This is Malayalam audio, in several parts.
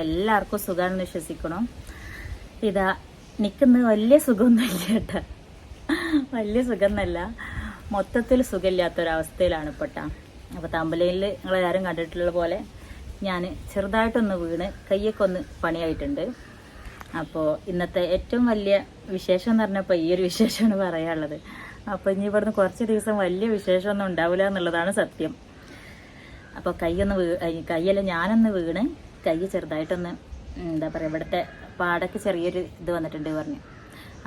അപ്പോൾ എല്ലാവർക്കും സുഖമാണെന്ന് വിശ്വസിക്കണം. ഇതാ നിൽക്കുന്ന വലിയ സുഖമൊന്നുമില്ല കേട്ടോ. വലിയ സുഖമൊന്നുമല്ല. മൊത്തത്തിൽ സുഖമില്ലാത്തൊരവസ്ഥയിലാണ് പെട്ട അപ്പോൾ തമ്പലയിൽ നിങ്ങളെല്ലാവരും കണ്ടിട്ടുള്ള പോലെ ഞാൻ ചെറുതായിട്ടൊന്ന് വീണ് കയ്യൊക്കെ ഒന്ന് പണിയായിട്ടുണ്ട്. അപ്പോൾ ഇന്നത്തെ ഏറ്റവും വലിയ വിശേഷം എന്ന് പറഞ്ഞപ്പോൾ ഈ ഒരു വിശേഷമാണ് പറയാനുള്ളത്. അപ്പോൾ ഇനി ഇവിടുന്ന് കുറച്ച് ദിവസം വലിയ വിശേഷമൊന്നും ഉണ്ടാവില്ല എന്നുള്ളതാണ് സത്യം. അപ്പോൾ കൈയൊന്ന് വീ കയ്യല്ല ഞാനൊന്ന് വീണ് കൈ ചെറുതായിട്ടൊന്ന് എന്താ പറയുക ഇവിടുത്തെ പാടക്ക് ചെറിയൊരു ഇത് വന്നിട്ടുണ്ട് പറഞ്ഞു.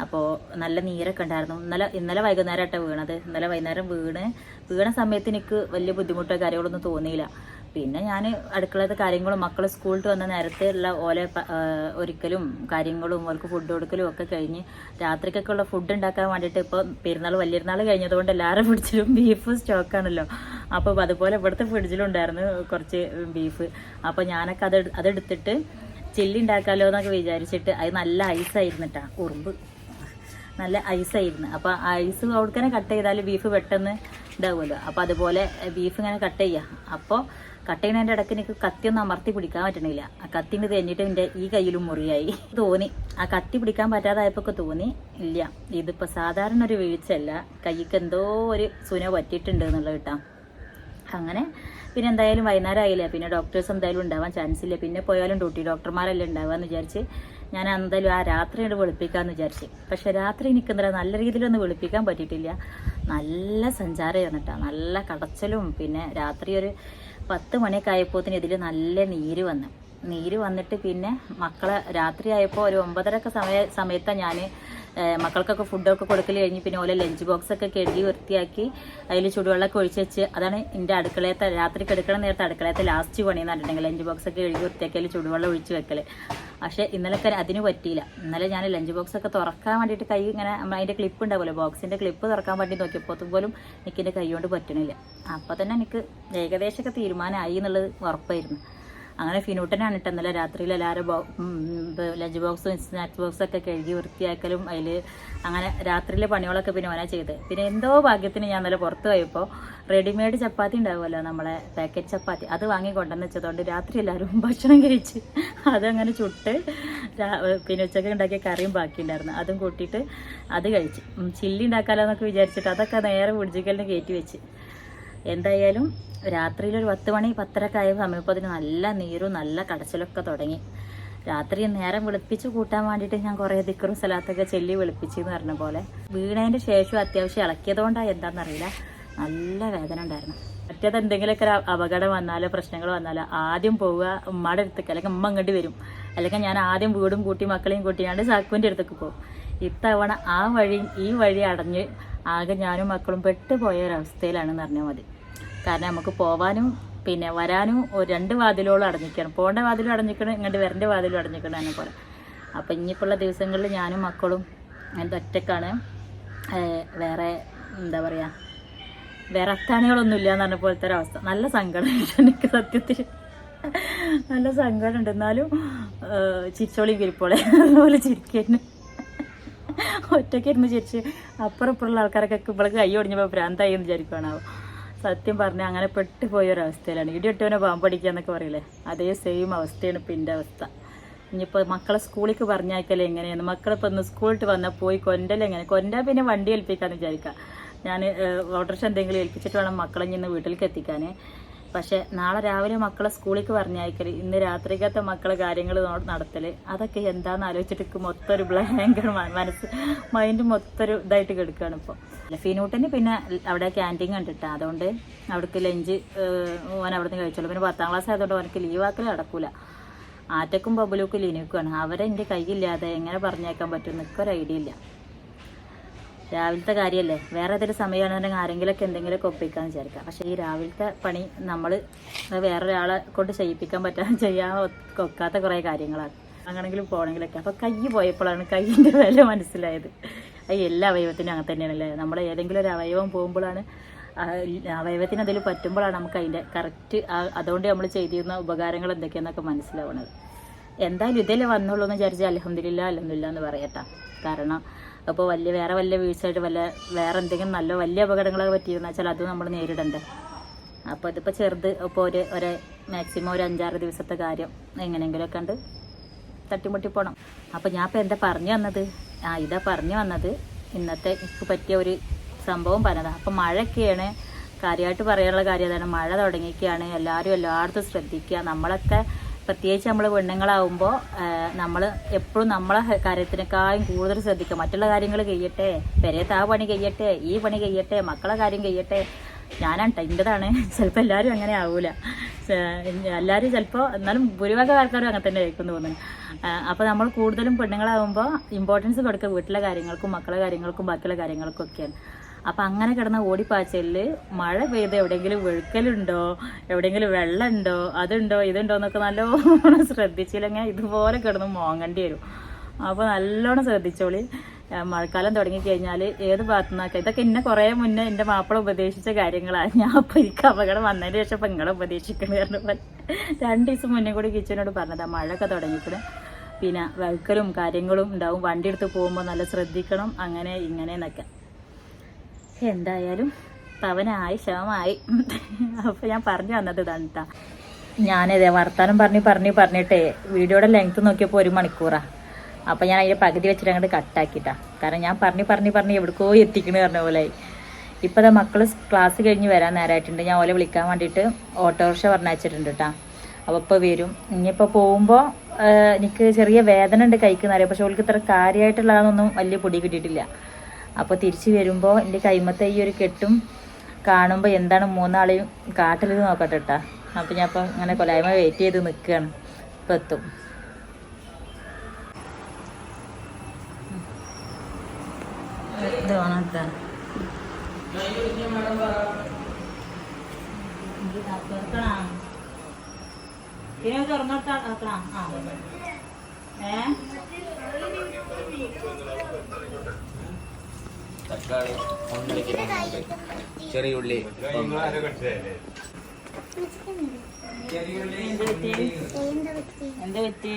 അപ്പോൾ നല്ല നീരൊക്കെ ഉണ്ടായിരുന്നു. ഇന്നലെ ഇന്നലെ വൈകുന്നേരം ആട്ടോ വീണത്. ഇന്നലെ വൈകുന്നേരം വീണ് വീണ സമയത്ത് എനിക്ക് വലിയ ബുദ്ധിമുട്ടോ കാര്യങ്ങളൊന്നും തോന്നിയില്ല. പിന്നെ ഞാൻ അടുക്കളത്തെ കാര്യങ്ങളും മക്കൾ സ്കൂളിൽ വന്ന നേരത്തെ ഓല ഒരിക്കലും കാര്യങ്ങളും ഓർക്ക് ഫുഡ് കൊടുക്കലും ഒക്കെ കഴിഞ്ഞ് രാത്രിക്കൊക്കെ ഉള്ള ഫുഡ് ഉണ്ടാക്കാൻ വേണ്ടിയിട്ട് ഇപ്പോൾ പെരുന്നാൾ വലിയനാൾ കഴിഞ്ഞതുകൊണ്ട് എല്ലാവരും ഫ്രിഡ്ജിലും ബീഫ് സ്റ്റോക്കാണല്ലോ അപ്പോൾ അതുപോലെ ഇവിടുത്തെ ഫ്രിഡ്ജിലുണ്ടായിരുന്നു കുറച്ച് ബീഫ് അപ്പോൾ ഞാനൊക്കെ അത് അതെടുത്തിട്ട് ചില്ലി ഉണ്ടാക്കാമല്ലോ എന്നൊക്കെ വിചാരിച്ചിട്ട് അത് നല്ല ഐസായിരുന്നിട്ടാ ഉറുമ്പ്. നല്ല ഐസായിരുന്നു അപ്പോൾ ഐസ് അവിടേക്കനെ കട്ട് ചെയ്താൽ ബീഫ് പെട്ടെന്ന് ഇതാവുമല്ലോ. അപ്പോൾ അതുപോലെ ബീഫ് ഇങ്ങനെ കട്ട് ചെയ്യുക അപ്പോൾ കട്ട് ഇടയ്ക്ക് എനിക്ക് കത്തി ഒന്നും അമർത്തി പിടിക്കാൻ പറ്റണില്ല. ആ കത്തിന്റെ തെഞ്ഞിട്ട് എന്റെ ഈ കയ്യിലും മുറിയായി. തോന്നി. ആ കത്തി പിടിക്കാൻ പറ്റാതായപ്പോൾ തോന്നി. ഇല്ല. ഇതിപ്പോൾ സാധാരണ ഒരു വീഴ്ചയല്ല. കൈക്ക് എന്തോ ഒരു സുന പറ്റിയിട്ടുണ്ട് എന്നുള്ളത് കേട്ടാ. അങ്ങനെ പിന്നെ എന്തായാലും വൈകുന്നേരം ആയില്ല? പിന്നെ ഡോക്ടേഴ്സ് എന്തായാലും ഉണ്ടാവാൻ ചാൻസ് ഇല്ല. പിന്നെ പോയാലും ഡ്യൂട്ടി ഡോക്ടർമാരല്ലേ ഉണ്ടാവാന്ന് വിചാരിച്ച് ഞാൻ എന്തായാലും ആ രാത്രി ഒന്ന് വെളുപ്പിക്കാന്ന് വിചാരിച്ച്. പക്ഷെ രാത്രി എനിക്ക് എന്താ നല്ല രീതിയിലൊന്നും വെളുപ്പിക്കാൻ പറ്റിയിട്ടില്ല. നല്ല സഞ്ചാരമായിരുന്നു കേട്ടോ. നല്ല കടച്ചലും പിന്നെ രാത്രി ഒരു പത്ത് മണിയൊക്കെ ഇതിൽ നല്ല നീര് വന്നു. നീര് വന്നിട്ട് പിന്നെ മക്കളെ രാത്രി ആയപ്പോൾ ഒരു ഒമ്പതരക്കെ സമയ സമയത്താണ് ഞാൻ മക്കൾക്കൊക്കെ ഫുഡൊക്കെ കൊടുക്കൽ കഴിഞ്ഞ് പിന്നെ ഓലെ ലഞ്ച് ബോക്സ് ഒക്കെ കഴുകി വൃത്തിയാക്കി അതിൽ ചുടുവെള്ളമൊക്കെ ഒഴിച്ച് വെച്ച്. അതാണ് എന്റെ അടുക്കളയത്തെ രാത്രി കിടക്കണ നേരത്തെ അടുക്കളയത്തെ ലാസ്റ്റ് പണിയെന്ന് പറഞ്ഞിട്ടുണ്ടെങ്കിൽ ലഞ്ച് ബോക്സൊക്കെ കഴുകി വൃത്തിയാക്കി അതിൽ ചുടുവെള്ളം ഒഴിച്ച് വെക്കൽ പക്ഷേ ഇന്നലത്തെ അതിന് പറ്റിയില്ല. ഇന്നലെ ഞാൻ ലഞ്ച് ബോക്സ് ഒക്കെ തുറക്കാൻ വേണ്ടിയിട്ട് കൈ ഇങ്ങനെ അതിന്റെ ക്ലിപ്പ് ഉണ്ടാവുമല്ലോ? ബോക്സിന്റെ ക്ലിപ്പ് തുറക്കാൻ വേണ്ടി നോക്കിയപ്പോൾ പോലും എനിക്ക് എന്റെ കൈ കൊണ്ട് പറ്റണില്ല. അപ്പോൾ തന്നെ എനിക്ക് ഏകദേശമൊക്കെ തീരുമാനമായി എന്നുള്ളത് ഉറപ്പായിരുന്നു. അങ്ങനെ ഫിനൂട്ടനാണ് ഇട്ട് ഇന്നലെ രാത്രിയിൽ എല്ലാവരും ലഞ്ച് ബോക്സും സ്നാക്സ് ബോക്സും ഒക്കെ കഴുകി വൃത്തിയാക്കലും അതിൽ അങ്ങനെ രാത്രിയിലെ പണികളൊക്കെ പിന്നെ ഓനാ ചെയ്ത്. പിന്നെ എന്തോ ഭാഗ്യത്തിന് ഞാൻ ഇന്നലെ പുറത്ത് പോയപ്പോൾ റെഡിമെയ്ഡ് ചപ്പാത്തി ഉണ്ടാവുമല്ലോ നമ്മളെ പാക്കറ്റ് ചപ്പാത്തി. അത് വാങ്ങി കൊണ്ടുവന്ന് വെച്ചതുകൊണ്ട് രാത്രി എല്ലാവരും ഭക്ഷണം കഴിച്ച് അതങ്ങനെ ചുട്ട് പിന്നെ ഉച്ചയ്ക്ക് ഉണ്ടാക്കിയ കറിയും ബാക്കി ഉണ്ടായിരുന്നു. അതും കൂട്ടിയിട്ട് അത് കഴിച്ച്. ചില്ലി ഉണ്ടാക്കാമല്ലോ എന്നൊക്കെ വിചാരിച്ചിട്ട് അതൊക്കെ നേരെ പിടിച്ചിക്കലിന് കയറ്റി വെച്ച്. എന്തായാലും രാത്രിയിൽ ഒരു പത്ത് മണി പത്തരക്കെ ആയ സമയപ്പോൾ അതിന് നല്ല നീരും നല്ല കടച്ചിലൊക്കെ തുടങ്ങി. രാത്രി നേരം വെളുപ്പിച്ച് കൂട്ടാൻ വേണ്ടിയിട്ട് ഞാൻ കുറേ ദിക്കറും സ്ഥലത്തൊക്കെ ചെല്ലി വെളുപ്പിച്ച് എന്ന് പറഞ്ഞ പോലെ. വീണതിന്റെ ശേഷം അത്യാവശ്യം ഇളക്കിയതുകൊണ്ടാണ് എന്താണെന്നറിയില്ല നല്ല വേദന ഉണ്ടായിരുന്നു. മറ്റേത് എന്തെങ്കിലുമൊക്കെ ഒരു അപകടം വന്നാലോ പ്രശ്നങ്ങൾ വന്നാലോ ആദ്യം പോവുക ഉമ്മയുടെ അടുത്തേക്ക് അല്ലെങ്കിൽ ഉമ്മ അങ്ങോട്ട് വരും. അല്ലെങ്കിൽ ഞാൻ ആദ്യം വീടും കൂട്ടി മക്കളെയും കൂട്ടിയാണ്ട് സാക്കുവിന്റെ അടുത്തേക്ക് പോകും. ഇത്തവണ ആ വഴിയും ഈ വഴി അടഞ്ഞ് ആകെ ഞാനും മക്കളും പെട്ടുപോയ ഒരവസ്ഥയിലാണെന്ന് പറഞ്ഞാൽ മതി. കാരണം നമുക്ക് പോവാനും പിന്നെ വരാനും ഒരു രണ്ട് വാതിലോളം അടഞ്ഞിക്കണം പോകേണ്ട വാതിലും അടഞ്ഞിക്കണം ഇങ്ങോട്ട് വരേണ്ട വാതിലും അടഞ്ഞിക്കണം എന്നെ പോലെ അപ്പം ഇനിയിപ്പുള്ള ദിവസങ്ങളിൽ ഞാനും മക്കളും എന്റെ ഒറ്റക്കാണ്. വേറെ എന്താ പറയുക വേറെ അത്താണികളൊന്നും ഇല്ല എന്ന് പറഞ്ഞ പോലത്തെ ഒരു അവസ്ഥ. നല്ല സങ്കടമുണ്ട് എനിക്ക് സത്യത്തിൽ നല്ല സങ്കടമുണ്ട്. എന്നാലും ചിരിച്ചോളി കിരിപ്പോളെ അതുപോലെ ചിരിക്കുന്നു ഒറ്റയ്ക്ക് ഇരുന്ന് ചിരിച്ച് അപ്പുറം ഇപ്പുറമുള്ള ആൾക്കാരൊക്കെ ഇപ്പോൾ കൈ ഒടിഞ്ഞപ്പോൾ ഭ്രാന്തായി എന്ന് വിചാരിക്കുകയാണാവോ സത്യം പറഞ്ഞാൽ അങ്ങനെ പെട്ടുപോയ ഒരവസ്ഥയിലാണ് ഇടിയൊട്ടവനെ പാമ്പടിക്കുക എന്നൊക്കെ പറയില്ലേ? അതേ സെയിം അവസ്ഥയാണ് ഇപ്പം എന്റെ അവസ്ഥ. ഇനിയിപ്പോൾ മക്കളെ സ്കൂളിലേക്ക് പറഞ്ഞയക്കലേ എങ്ങനെയാണ് മക്കളിപ്പോൾ ഒന്ന് സ്കൂളിട്ട് വന്നാൽ പോയി കൊണ്ടലെങ്ങനെ കൊണ്ടാൽ പിന്നെ വണ്ടി ഏൽപ്പിക്കാമെന്ന് വിചാരിക്കാം. ഞാൻ ഓട്ടോറിക്ഷ എന്തെങ്കിലും ഏൽപ്പിച്ചിട്ട് വേണം മക്കളെ ഇന്ന് വീട്ടിലേക്ക് എത്തിക്കാൻ പക്ഷെ നാളെ രാവിലെ മക്കളെ സ്കൂളിലേക്ക് പറഞ്ഞയക്കൽ ഇന്ന് രാത്രിക്കത്തെ മക്കളെ കാര്യങ്ങൾ നടത്തൽ അതൊക്കെ എന്താണെന്ന് ആലോചിച്ചിട്ട് മൊത്തം ഒരു ബ്ലാങ്കർ മനസ്സ് മൈൻഡ് മൊത്തം ഒരു ഇതായിട്ട് കിടക്കുകയാണ് ഇപ്പോൾ ഫിനൂട്ടിന് പിന്നെ അവിടെ ക്യാന്റീൻ കണ്ടിട്ടാ. അതുകൊണ്ട് അവിടേക്ക് ലഞ്ച് ഓൻ അവിടെ നിന്ന് കഴിച്ചോളൂ. പിന്നെ പത്താം ക്ലാസ് ആയതുകൊണ്ട് അവനക്ക് ലീവാക്കൽ നടക്കൂല. ആറ്റക്കും ബബുലൂക്കും ലിനുക്കുമാണ് അവരെ എന്റെ കൈയില്ലാതെ എങ്ങനെ പറഞ്ഞേക്കാൻ പറ്റും നിൽക്കൊരു ഐഡിയ ഇല്ല. രാവിലത്തെ കാര്യമല്ലേ വേറെ ഏതൊരു സമയമാണെന്നുണ്ടെങ്കിൽ ആരെങ്കിലുമൊക്കെ എന്തെങ്കിലുമൊക്കെ ഒപ്പിക്കാന്ന് വിചാരിക്കാം. പക്ഷേ ഈ രാവിലത്തെ പണി നമ്മൾ വേറെ ഒരാളെ കൊണ്ട് ചെയ്യിപ്പിക്കാൻ പറ്റാൻ ചെയ്യാൻ ഒക്കാത്ത കുറേ കാര്യങ്ങളാണ്. അങ്ങനെങ്കിലും പോകണമെങ്കിലൊക്കെ അപ്പോൾ കൈ പോയപ്പോഴാണ് കൈയിന്റെ വില മനസ്സിലായത്. അത് എല്ലാ അവയവത്തിനും അങ്ങനെ തന്നെയാണല്ലേ? നമ്മൾ ഏതെങ്കിലും ഒരു അവയവം പോകുമ്പോഴാണ് അവയവത്തിന് അതിൽ പറ്റുമ്പോഴാണ് നമുക്ക് അതിന്റെ കറക്റ്റ് അതുകൊണ്ട് നമ്മൾ ചെയ്തിരുന്ന ഉപകാരങ്ങൾ എന്തൊക്കെയാണെന്നൊക്കെ മനസ്സിലാവുന്നത്. എന്തായാലും ഇതിലേ വന്നുള്ളൂ എന്ന് വിചാരിച്ചാൽ അലഹമില്ല അലഹമില്ല എന്ന് പറയട്ടാ. കാരണം അപ്പോൾ വലിയ വേറെ വലിയ വീഴ്ചയായിട്ട് വല്ല വേറെ എന്തെങ്കിലും നല്ല വലിയ അപകടങ്ങളൊക്കെ പറ്റിയിരുന്ന വെച്ചാൽ അത് നമ്മൾ നേരിടണ്ടേ? അപ്പോൾ ഇതിപ്പോൾ ചെറുത് ഇപ്പോൾ ഒരു ഒരു മാക്സിമം ഒരു അഞ്ചാറ് ദിവസത്തെ കാര്യം എങ്ങനെയെങ്കിലുമൊക്കെ ഉണ്ട് തട്ടിമുട്ടി പോകണം അപ്പോൾ ഞാൻ ഇപ്പോൾ എന്താ പറഞ്ഞു വന്നത് ആ ഇതാ പറഞ്ഞു വന്നത്. ഇന്നത്തെ എനിക്ക് പറ്റിയ ഒരു സംഭവം പറഞ്ഞതാണ് അപ്പോൾ മഴയൊക്കെയാണ് കാര്യമായിട്ട് പറയാനുള്ള കാര്യം. അതാണ് മഴ തുടങ്ങിയൊക്കെയാണ് എല്ലാവരും എല്ലായിടത്തും ശ്രദ്ധിക്കുക. നമ്മളൊക്കെ പ്രത്യേകിച്ച് നമ്മൾ പെണ്ണുങ്ങളാവുമ്പോൾ നമ്മൾ എപ്പോഴും നമ്മളെ കാര്യത്തിനേക്കാളും കൂടുതൽ ശ്രദ്ധിക്കുക. മറ്റുള്ള കാര്യങ്ങൾ കഴിയട്ടെ പെരയത്ത് ആ പണി കഴിയട്ടെ ഈ പണി കഴിയട്ടെ മക്കളെ കാര്യം കഴിയട്ടെ ഞാനാണ് ടൈന്റെതാണ് ചിലപ്പോൾ എല്ലാവരും അങ്ങനെ ആവൂല. എല്ലാവരും ചിലപ്പോൾ എന്നാലും ഭൂരിഭാഗം ആൾക്കാരും അങ്ങനെ തന്നെ ആയിരിക്കും തോന്നുന്നു. അപ്പോൾ നമ്മൾ കൂടുതലും പെണ്ണുങ്ങളാകുമ്പോൾ ഇമ്പോർട്ടൻസ് കൊടുക്കുക വീട്ടിലെ കാര്യങ്ങൾക്കും മക്കളെ കാര്യങ്ങൾക്കും ബാക്കിയുള്ള കാര്യങ്ങൾക്കും ഒക്കെയാണ് അപ്പം അങ്ങനെ കിടന്ന ഓടിപ്പാച്ചലിൽ മഴ പെയ്ത് എവിടെയെങ്കിലും വെഴുക്കലുണ്ടോ എവിടെയെങ്കിലും വെള്ളമുണ്ടോ? അതുണ്ടോ? ഇതുണ്ടോ? എന്നൊക്കെ നല്ലോണം ശ്രദ്ധിച്ചില്ലെങ്കിൽ ഇതുപോലെ കിടന്ന് മോങ്ങേണ്ടി വരും. അപ്പോൾ നല്ലോണം ശ്രദ്ധിച്ചോളി. മഴക്കാലം തുടങ്ങിക്കഴിഞ്ഞാൽ ഏത് ഭാഗത്തു നിന്നൊക്കെ ഇതൊക്കെ എന്നെ കുറേ മുന്നേ എന്റെ മാപ്പിള ഉപദേശിച്ച കാര്യങ്ങളാണ് ഞാൻ അപ്പോൾ എനിക്ക് അപകടം വന്നതിന് ശേഷം ഇപ്പം നിങ്ങളെ പറഞ്ഞ. രണ്ട് ദിവസം മുന്നേ കൂടി കിച്ചനോട് പറഞ്ഞതാ മഴയൊക്കെ തുടങ്ങിക്കണ്. പിന്നെ വഴുക്കലും കാര്യങ്ങളും ഉണ്ടാവും. വണ്ടി എടുത്ത് പോകുമ്പോൾ നല്ല ശ്രദ്ധിക്കണം. അങ്ങനെ ഇങ്ങനെ എന്നൊക്കെ. എന്തായാലും പവനായി ശവമായി. അപ്പോൾ ഞാൻ പറഞ്ഞു വന്നത് ഇതാണ് കേട്ടോ ഞാനിതേ വർത്താനം പറഞ്ഞ് പറഞ്ഞ് പറഞ്ഞിട്ടേ വീഡിയോയുടെ ലെങ്ത് നോക്കിയപ്പോൾ ഒരു മണിക്കൂറാണ് അപ്പോൾ ഞാൻ അതിന്റെ പകുതി വെച്ചിട്ട് അങ്ങോട്ട് കട്ടാക്കിട്ടാ കാരണം ഞാൻ പറഞ്ഞ് പറഞ്ഞ് പറഞ്ഞ് എവിടേക്കോ എത്തിക്കണ പറഞ്ഞ പോലെ മക്കൾ മക്കൾ ക്ലാസ് കഴിഞ്ഞ് വരാൻ നേരമായിട്ടുണ്ട് ഞാൻ ഓലെ വിളിക്കാൻ വേണ്ടിയിട്ട് ഓട്ടോറിക്ഷ പറഞ്ഞയച്ചിട്ടുണ്ട് കേട്ടോ അപ്പോൾ ഇപ്പോൾ വരും. ഇനിയിപ്പോൾ പോകുമ്പോൾ എനിക്ക് ചെറിയ വേദന ഉണ്ട് കൈക്കുന്നറിയാം പക്ഷെ ഓൾക്ക് ഇത്ര കാര്യമായിട്ടുള്ളതൊന്നും വലിയ പൊടി കിട്ടിയിട്ടില്ല. അപ്പോൾ തിരിച്ചു വരുമ്പോൾ എന്റെ കൈമത്തെ ഈ ഒരു കെട്ടും കാണുമ്പോൾ എന്താണ് മൂന്നാളെയും കാട്ടിൽ നോക്കട്ടെ കേട്ടാ അപ്പോൾ ഞാൻ ഇപ്പം ഇങ്ങനെ കൊലായ്മ വെയിറ്റ് ചെയ്ത് നിൽക്കുകയാണ് ഇപ്പം എത്തും. ഇത് വേണം കേട്ടോ തുറന്നെടുത്താ ആ ഏ തക്കാളി ഒന്നരക്ക് ചെറിയ ഉള്ളി എന്താ പറ്റി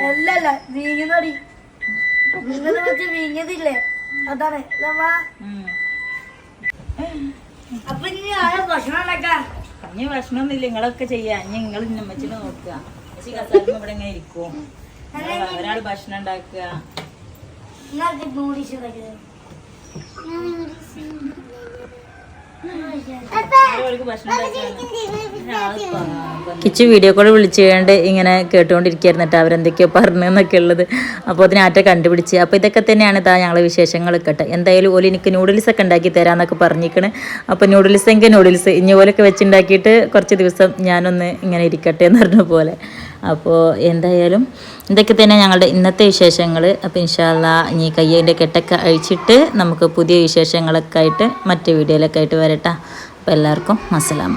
അല്ലല്ല വീങ്ങുന്നടി വീഞ്ഞതില്ലേ അതാണ്. അപ്പൊ ഇനി ആരെ ഭക്ഷണം ഉണ്ടാക്കാൻ ഇനി ഭക്ഷണമൊന്നുമില്ല നിങ്ങളൊക്കെ ചെയ്യാ. ഇനി നിങ്ങൾ ഇന്നമ്മച്ചിനെ നോക്കുക. ഇവിടെ ഇങ്ങനെ ഇരിക്കും. ഒരാൾ ഭക്ഷണം ഉണ്ടാക്കുക. നിങ്ങൾക്ക് നൂഡിൽസ് ഭക്ഷണം കിച്ചു വീഡിയോ കോൾ വിളിച്ചു ഇങ്ങനെ കേട്ടുകൊണ്ടിരിക്കുകയായിരുന്നു കേട്ടോ അവരെന്തൊക്കെയോ പറഞ്ഞെന്നൊക്കെ ഉള്ളത്. അപ്പോൾ അതിനെ ആറ്റ കണ്ടുപിടിച്ച്. അപ്പോൾ ഇതൊക്കെ തന്നെയാണ് ഇതാ ഞങ്ങളെ വിശേഷങ്ങൾ കേട്ടോ. എന്തായാലും ഓൽ എനിക്ക് നൂഡിൽസ് ഒക്കെ ഉണ്ടാക്കി തരാമെന്നൊക്കെ പറഞ്ഞിരിക്കണ് അപ്പോൾ നൂഡിൽസ് എങ്കിൽ നൂഡിൽസ് ഇനി ഓലൊക്കെ വെച്ചുണ്ടാക്കിയിട്ട് കുറച്ച് ദിവസം ഞാനൊന്ന് ഇങ്ങനെ ഇരിക്കട്ടെ എന്ന് പറഞ്ഞ പോലെ. അപ്പോൾ എന്തായാലും ഇതൊക്കെ തന്നെ ഞങ്ങളുടെ ഇന്നത്തെ വിശേഷങ്ങൾ. അപ്പോൾ ഇൻഷാല്ല ഇനി കയ്യന്റെ കെട്ടൊക്കെ അഴിച്ചിട്ട് നമുക്ക് പുതിയ വിശേഷങ്ങളൊക്കെ ആയിട്ട് മറ്റു വീഡിയോയിലൊക്കെ ആയിട്ട് വരട്ടെ. അപ്പോൾ എല്ലാവർക്കും അസ്സലാമ